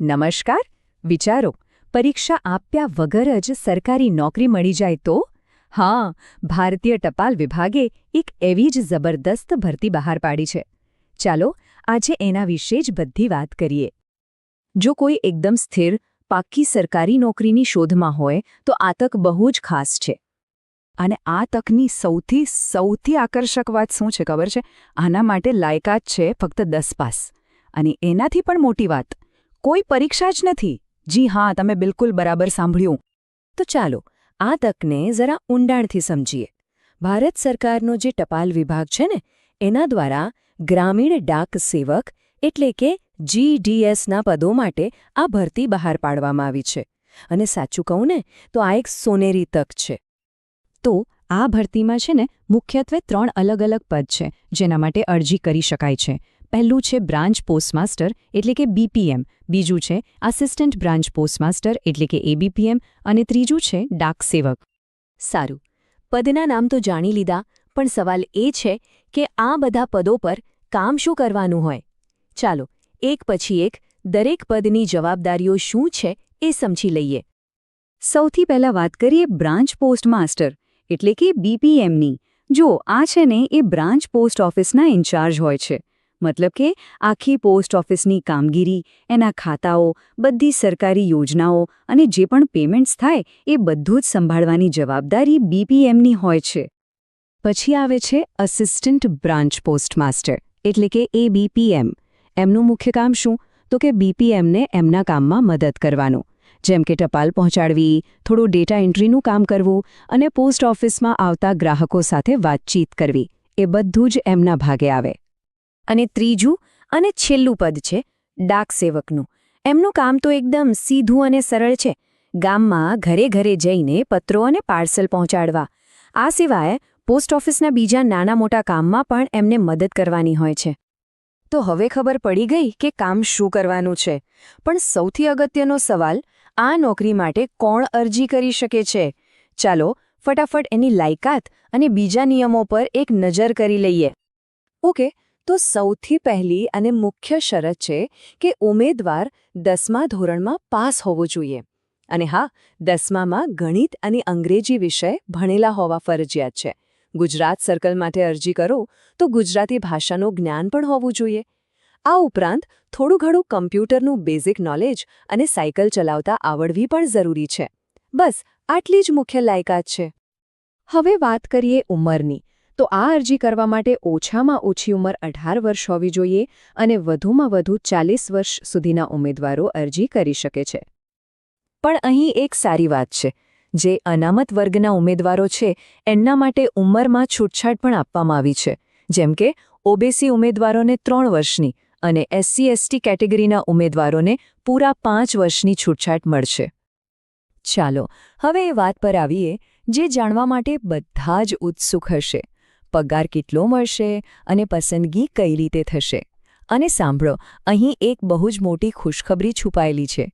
નમસ્કાર. વિચારો, પરીક્ષા આપ્યા વગર જ સરકારી નોકરી મળી જાય તો? હા, ભારતીય ટપાલ વિભાગે એક એવી જ જબરદસ્ત ભરતી બહાર પાડી છે. ચાલો, આજે એના વિશે જ બધી વાત કરીએ. જો કોઈ એકદમ સ્થિર, પાક્કી સરકારી નોકરીની શોધમાં હોય, તો આ તક બહુ જ ખાસ છે. અને આ તકની સૌથી સૌથી આકર્ષક વાત શું છે ખબર છે? આના માટે લાયકાત છે ફક્ત દસ પાસ. અને એનાથી પણ મોટી વાત કોઈ પરીક્ષા જ નથી. જી હા, તમે બિલકુલ બરાબર સાંભળ્યું. તો ચાલો, આ તકને જરા ઊંડાણથી સમજીએ. ભારત સરકારનો જે ટપાલ વિભાગ છે ને, એના દ્વારા ગ્રામીણ ડાક સેવક, એટલે કે જીડીએસના પદો માટે આ ભરતી બહાર પાડવામાં આવી છે. અને સાચું કહું ને, તો આ એક સોનેરી તક છે. તો આ ભરતીમાં છે ને, મુખ્યત્વે ત્રણ અલગ અલગ પદ છે, જેના માટે અરજી કરી શકાય છે. પહેલું છે બ્રાન્ચ પોસ્ટમાસ્ટર એટલે કે બીપીએમ બીજું છે આસિસ્ટન્ટ બ્રાન્ચ પોસ્ટમાસ્ટર એટલે કે એબીપીએમ અને ત્રીજું છે ડાક સેવક. સારું. પદના નામ તો જાણી લીધા, પણ સવાલ એ છે કે આ બધા પદો પર કામ શું કરવાનું હોય? ચાલો, એક પછી એક દરેક પદની જવાબદારીઓ શું છે એ સમજી લઈએ. સૌથી પહેલા વાત કરીએ બ્રાન્ચ પોસ્ટમાસ્ટર એટલે કે બીપીએમની જો આ છે ને એ બ્રાન્ચ પોસ્ટ ઓફિસના ઇન્ચાર્જ હોય છે. મતલબ કે આખી પોસ્ટ ઓફિસની કામગીરી, એના ખાતાઓ, બધી સરકારી યોજનાઓ અને જે પણ પેમેન્ટ્સ થાય એ બધું જ સંભાળવાની જવાબદારી બીપીએમની હોય છે. પછી આવે છે અસિસ્ટન્ટ બ્રાન્ચ પોસ્ટમાસ્ટર એટલે કે એ બીપીએમ એમનું મુખ્ય કામ શું? તો કે બીપીએમને એમના કામમાં મદદ કરવાનું. જેમ કે ટપાલ પહોંચાડવી, થોડું ડેટા એન્ટ્રીનું કામ કરવું અને પોસ્ટ ઓફિસમાં આવતા ગ્રાહકો સાથે વાતચીત કરવી. એ બધું જ એમના ભાગે આવે. અને ત્રીજું અને છેલ્લું પદ છે, ડાક સેવકનું. એમનું કામ તો એકદમ સીધું અને સરળ છે. ગામમાં ઘરે ઘરે જઈને પત્રો અને પાર્સલ પહોંચાડવા. આ સિવાય પોસ્ટ ઓફિસના બીજા નાના મોટા કામમાં પણ એમને મદદ કરવાની હોય છે. તો હવે ખબર પડી ગઈ કે કામ શું કરવાનું છે. પણ સૌથી અગત્યનો સવાલ, આ નોકરી માટે કોણ અરજી કરી શકે છે? ચાલો ફટાફટ એની લાયકાત અને બીજા નિયમો પર એક નજર કરી લઈએ. ઓકે તો સૌથી પહેલી અને મુખ્ય શરત છે કે ઉમેદવાર દસમા ધોરણમાં પાસ હોવો જોઈએ. અને હા, દસમામાં ગણિત અને અંગ્રેજી વિષય ભણેલા હોવા ફરજિયાત છે. ગુજરાત સર્કલ માટે અરજી કરો તો ગુજરાતી ભાષાનું જ્ઞાન પણ હોવું જોઈએ. આ ઉપરાંત થોડું ઘણું કમ્પ્યુટરનું બેઝિક નોલેજ અને સાયકલ ચલાવતા આવડવી પણ જરૂરી છે. બસ, આટલી જ મુખ્ય લાયકાત છે. હવે વાત કરીએ ઉંમરની. તો આ અરજી કરવા માટે ઓછામાં ઓછી ઉંમર અઢાર વર્ષ હોવી જોઈએ અને વધુમાં વધુ ચાલીસ વર્ષ સુધીના ઉમેદવારો અરજી કરી શકે છે. પણ અહીં એક સારી વાત છે. જે અનામત વર્ગના ઉમેદવારો છે, એમના માટે ઉંમરમાં છૂટછાટ પણ આપવામાં આવી છે. જેમ કે, ઓબીસી ઉમેદવારોને ત્રણ વર્ષની અને એસસી, એસટી કેટેગરીના ઉમેદવારોને પૂરા પાંચ વર્ષની છૂટછાટ મળશે. ચાલો, હવે એ વાત પર આવીએ, જે જાણવા માટે બધા જ ઉત્સુક હશે. પગાર કેટલો મળશે અને પસંદગી કઈ રીતે થશે? અને સાંભળો, અહીં એક બહુ જ મોટી ખુશખબરી છુપાયેલી છે.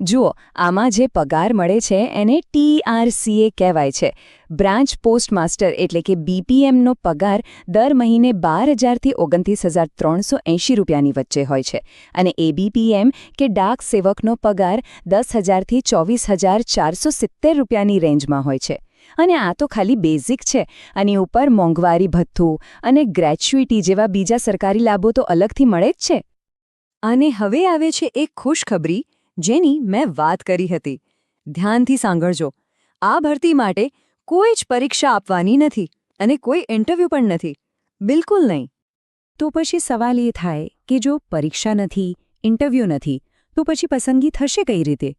જુઓ, આમાં જે પગાર મળે છે એને ટીઆરસીએ કહેવાય છે. બ્રાન્ચ પોસ્ટમાસ્ટર એટલે કે બીપીએમનો પગાર દર મહિને બાર હજારથી ઓગણત્રીસ હજાર ત્રણસો એંશી રૂપિયાની વચ્ચે હોય છે. અને એબીપીએમ કે ડાક સેવકનો પગાર દસ હજારથી ચોવીસ હજાર ચારસો સિત્તેર રૂપિયાની રેન્જમાં હોય છે. અને આ તો ખાલી બેઝિક છે. આની ઉપર મોંઘવારી ભથ્થું અને ગ્રેચ્યુઇટી જેવા બીજા સરકારી લાભો તો અલગથી મળે જ છે. અને હવે આવે છે એક ખુશખબરી, જેની મેં વાત કરી હતી. ધ્યાનથી સાંભળજો. આ ભરતી માટે કોઈ જ પરીક્ષા આપવાની નથી અને કોઈ ઇન્ટરવ્યૂ પણ નથી. બિલકુલ નહીં. તો પછી સવાલ એ થાય કે જો પરીક્ષા નથી ઇન્ટરવ્યૂ નથી, તો પછી પસંદગી થશે કઈ રીતે?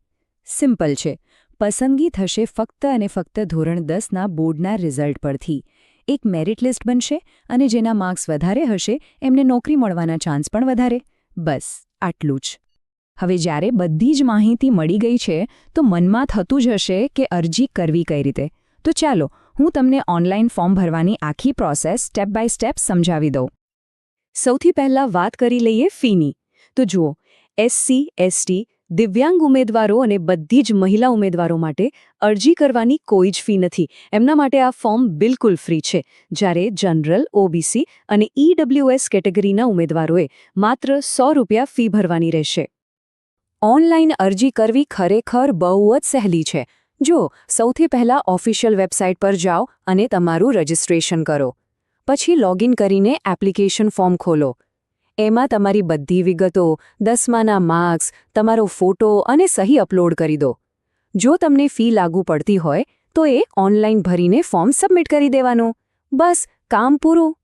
સિમ્પલ છે. પસંદગી થશે ફક્ત અને ફક્ત ધોરણ દસના બોર્ડના રિઝલ્ટ પરથી. એક મેરિટ લિસ્ટ બનશે અને જેના માર્ક્સ વધારે હશે, એમને નોકરી મળવાના ચાન્સ પણ વધારે. બસ, આટલું જ. હવે જ્યારે બધી જ માહિતી મળી ગઈ છે, તો મનમાં થતું જ હશે કે અરજી કરવી કઈ રીતે. તો ચાલો, હું તમને ઓનલાઈન ફોર્મ ભરવાની આખી પ્રોસેસ સ્ટેપ બાય સ્ટેપ સમજાવી દઉં. સૌથી પહેલાં વાત કરી લઈએ ફીની તો જુઓ એસસી એસટી દિવ્યાંગ ઉમેદવારો અને બધી જ મહિલા ઉમેદવારો માટે અરજી કરવાની કોઈ જ ફી નથી. એમના માટે આ ફોર્મ બિલકુલ ફ્રી છે. જ્યારે જનરલ, ઓબીસી અને ઈડબ્લ્યુએસ કેટેગરીના ઉમેદવારોએ માત્ર સો રૂપિયા ફી ભરવાની રહેશે. ઓનલાઈન અરજી કરવી ખરેખર બહુ જ સહેલી છે. જો, સૌથી પહેલા ઓફિશિયલ વેબસાઇટ પર જાઓ અને તમારું રજિસ્ટ્રેશન કરો. પછી લોગિન કરીને એપ્લિકેશન ફોર્મ ખોલો. એમાં તમારી બધી વિગતો, દસમાના માર્ક્સ, તમારો ફોટો અને સહી અપલોડ કરી દો. જો તમને ફી લાગુ પડતી હોય, તો એ ઓનલાઈન ભરીને ફોર્મ સબમિટ કરી દેવાનું. બસ, કામ પૂરું.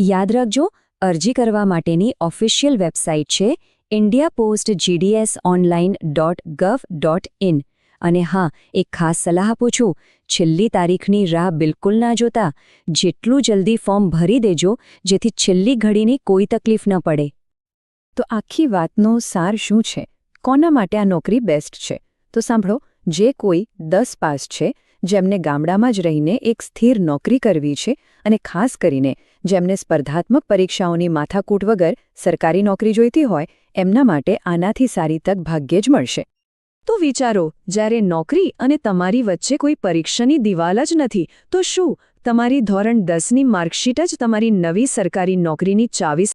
યાદ રાખજો, અરજી કરવા માટેની ઓફિશિયલ વેબસાઇટ છે India post GDS online dot gov dot in. અને હા, એક ખાસ સલાહ આપું છું. છેલ્લી તારીખની રાહ બિલકુલ ના જોતા. જેટલું જલ્દી ફોર્મ ભરી દેજો, જેથી છેલ્લી ઘડીની કોઈ તકલીફ ન પડે. તો આખી વાતનો સાર શું છે? કોના માટે આ નોકરી બેસ્ટ છે? તો સાંભળો, જે કોઈ દસ પાસ છે, જેમને ગામડામાં જ રહીને એક સ્થિર નોકરી કરવી છે અને ખાસ કરીને જેમને સ્પર્ધાત્મક પરીક્ષાઓની માથાકૂટ વગર સરકારી નોકરી જોઈતી હોય, એમના માટે આનાથી સારી તક ભાગ્યે જ મળશે. તો વિચારો, જ્યારે નોકરી અને તમારી વચ્ચે કોઈ પરીક્ષાની દિવાલ જ નથી, તો શું? તમારી ધોરણ દસની માર્કશીટ જ તમારી નવી સરકારી નોકરીની ચાવી